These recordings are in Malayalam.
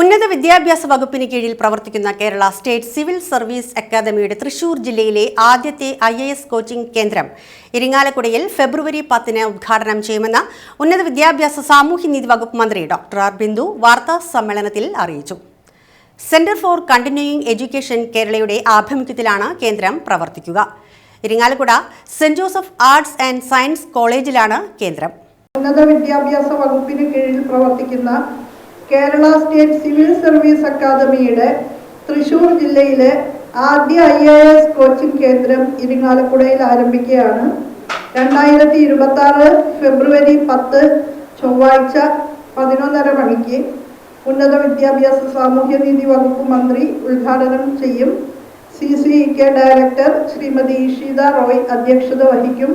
ഉന്നത വിദ്യാഭ്യാസ വകുപ്പിന് കീഴിൽ പ്രവർത്തിക്കുന്ന കേരള സ്റ്റേറ്റ് സിവിൽ സർവീസ് അക്കാദമിയുടെ തൃശൂർ ജില്ലയിലെ ആദ്യത്തെ ഐ എ എസ് കോച്ചിംഗ് കേന്ദ്രം ഇരിങ്ങാലക്കുടയിൽ ഫെബ്രുവരി പത്തിന് ഉദ്ഘാടനം ചെയ്യുമെന്ന് ഉന്നത വിദ്യാഭ്യാസ സാമൂഹ്യനീതി വകുപ്പ് മന്ത്രി ഡോക്ടർ ആർ ബിന്ദു വാർത്താ സമ്മേളനത്തിൽ അറിയിച്ചു. സെന്റർ ഫോർ കണ്ടിന്യൂയിങ് എഡ്യൂക്കേഷൻ കേരളയുടെ ആഭിമുഖ്യത്തിലാണ് കേന്ദ്രം പ്രവർത്തിക്കുക. Irinjalakuda saint Joseph arts and science കോളേജിലാണ് കേന്ദ്രം. ഉന്നത വിദ്യാഭ്യാസ വകുപ്പിന് കീഴിൽ പ്രവർത്തിക്കുന്ന കേരള സ്റ്റേറ്റ് സിവിൽ സർവീസ് അക്കാദമിയുടെ തൃശൂർ ജില്ലയിലെ ആദ്യ ഐ എ എസ് കോച്ചിംഗ് കേന്ദ്രം ഇരിങ്ങാലക്കുടയിൽ ആരംഭിക്കുകയാണ്. രണ്ടായിരത്തി ഇരുപത്തി ആറ് ഫെബ്രുവരി പത്ത് ചൊവ്വാഴ്ച പതിനൊന്നര മണിക്ക് ഉന്നത വിദ്യാഭ്യാസ സാമൂഹ്യനീതി വകുപ്പ് മന്ത്രി ഉദ്ഘാടനം ചെയ്യും. C C K director Shrimati Ishita Roy അധ്യക്ഷത വഹിക്കും.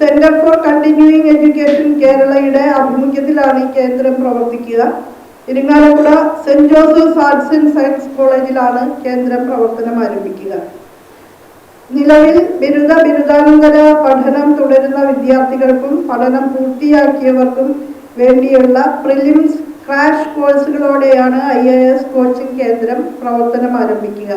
സെന്റർ ഫോർ കണ്ടിന്യൂയിങ് എഡ്യൂക്കേഷൻ കേരളയുടെ ആഭിമുഖ്യത്തിലാണ് ഈ കേന്ദ്രം പ്രവർത്തിക്കുക. Irinjalakuda saint Joseph arts and science കോളേജിലാണ് കേന്ദ്രം പ്രവർത്തനം ആരംഭിക്കുക. നിലവിൽ ബിരുദ ബിരുദാനന്തര പഠനം തുടരുന്ന വിദ്യാർത്ഥികൾക്കും പഠനം പൂർത്തിയാക്കിയവർക്കും വേണ്ടിയുള്ള പ്രിലിംസ് ക്രാഷ് കോഴ്സുകളോടെയാണ് ഐ എ എസ് കോച്ചിംഗ് കേന്ദ്രം പ്രവർത്തനം ആരംഭിക്കുക.